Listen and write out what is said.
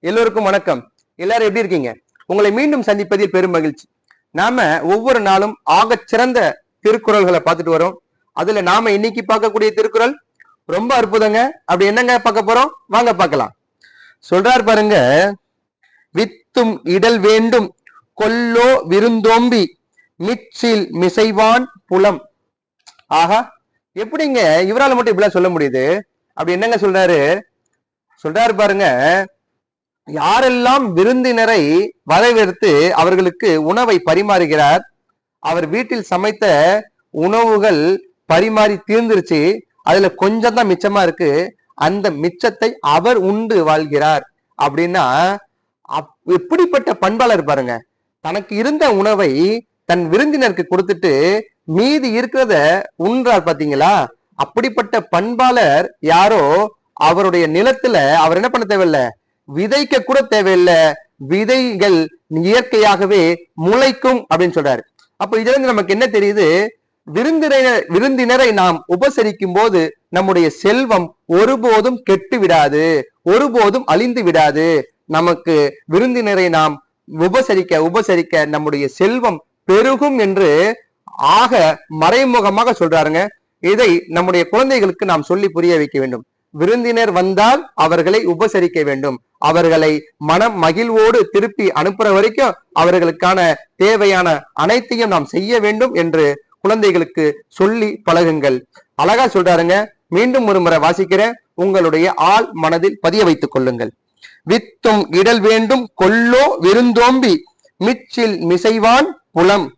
எல்லோருக்கும் வணக்கம். எல்லாரும் எப்படி இருக்கீங்க? உங்களை மீண்டும் சந்திப்பதில் பெரும் மகிழ்ச்சி. நாம ஒவ்வொரு நாளும் ஆக சிறந்த திருக்குறள்களை பார்த்துட்டு வரோம். அதுல நாம இன்னைக்கு பார்க்கக்கூடிய திருக்குறள் ரொம்ப அற்புதங்க. அப்படி என்னங்க பார்க்க போறோம்? வாங்க பார்க்கலாம். சொல்றார் பாருங்க வித்தும் இடல் வேண்டும் கொல்லோ விருந்தோம்பி மிச்சில் மிசைவான் புலம். ஆஹா எப்படிங்க இவரால் மட்டும் இப்படிலாம் சொல்ல முடியுது? அப்படி என்னங்க சொல்றாரு? சொல்றாரு பாருங்க யாரெல்லாம் விருந்தினரை வரவேற்று அவர்களுக்கு உணவை பரிமாறுகிறார் அவர் வீட்டில் சமைத்த உணவுகள் பரிமாறி தீர்ந்துருச்சு அதுல கொஞ்சம் தான் மிச்சமா இருக்கு அந்த மிச்சத்தை அவர் உண்டு வாழ்கிறார். அப்படின்னா அப்- எப்படிப்பட்ட பண்பாளர் பாருங்க தனக்கு இருந்த உணவை தன் விருந்தினருக்கு கொடுத்துட்டு மீதி இருக்கிறத உண்றார் பாத்தீங்களா? அப்படிப்பட்ட பண்பாளர் யாரோ அவருடைய நிலத்துல அவர் என்ன பண்ண தேவையில்ல? விதைக்க கூட தேவையில்லை. விதைகள் இயற்கையாகவே முளைக்கும் அப்படின்னு சொல்றாரு. அப்ப இதுல இருந்து நமக்கு என்ன தெரியுது? விருந்தினர் விருந்தினரை நாம் உபசரிக்கும் போது நம்முடைய செல்வம் ஒருபோதும் கெட்டு விடாது ஒருபோதும் அழிந்து விடாது. நமக்கு விருந்தினரை நாம் உபசரிக்க உபசரிக்க நம்முடைய செல்வம் பெருகும் என்று ஆக மறைமுகமாக சொல்றாருங்க. இதை நம்முடைய குழந்தைகளுக்கு நாம் சொல்லி புரிய வைக்க வேண்டும். விருந்தினர் வந்தால் அவர்களை உபசரிக்க வேண்டும். அவர்களை மனம் மகிழ்வோடு திருப்பி அனுப்புற வரைக்கும் அவர்களுக்கான தேவையான அனைத்தையும் நாம் செய்ய வேண்டும் என்று குழந்தைகளுக்கு சொல்லி பழகுங்கள். அழகா சொல்றாருங்க. மீண்டும் ஒரு முறை வாசிக்கிறேன். உங்களுடைய ஆள் மனதில் பதிய வைத்துக் கொள்ளுங்கள். வித்தும் இடல் வேண்டும் கொல்லோ விருந்தோம்பி மிச்சில் மிசைவான் புலம்.